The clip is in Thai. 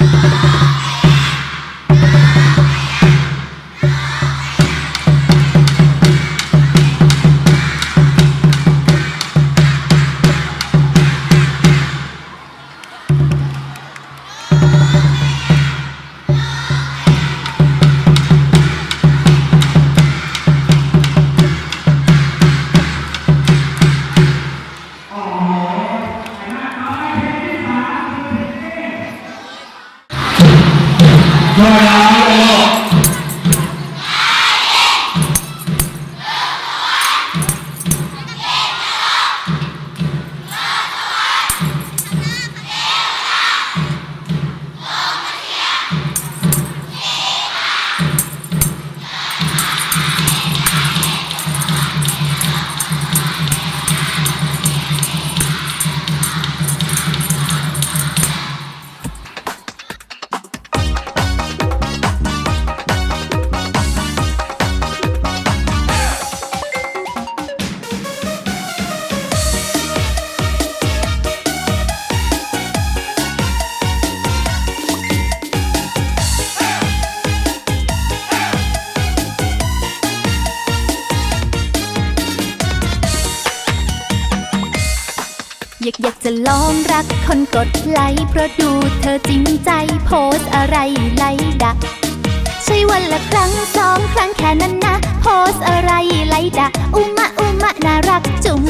Ah. Lord. อยากอยากจะลองรักคนกดไลค์เพราะดูเธอจริงใจโพสอะไรไลดะใช่วันละครั้งสองครั้งแค่นั้นนะ โพสอะไรไลดะอุมะอุมะน่ารักจุง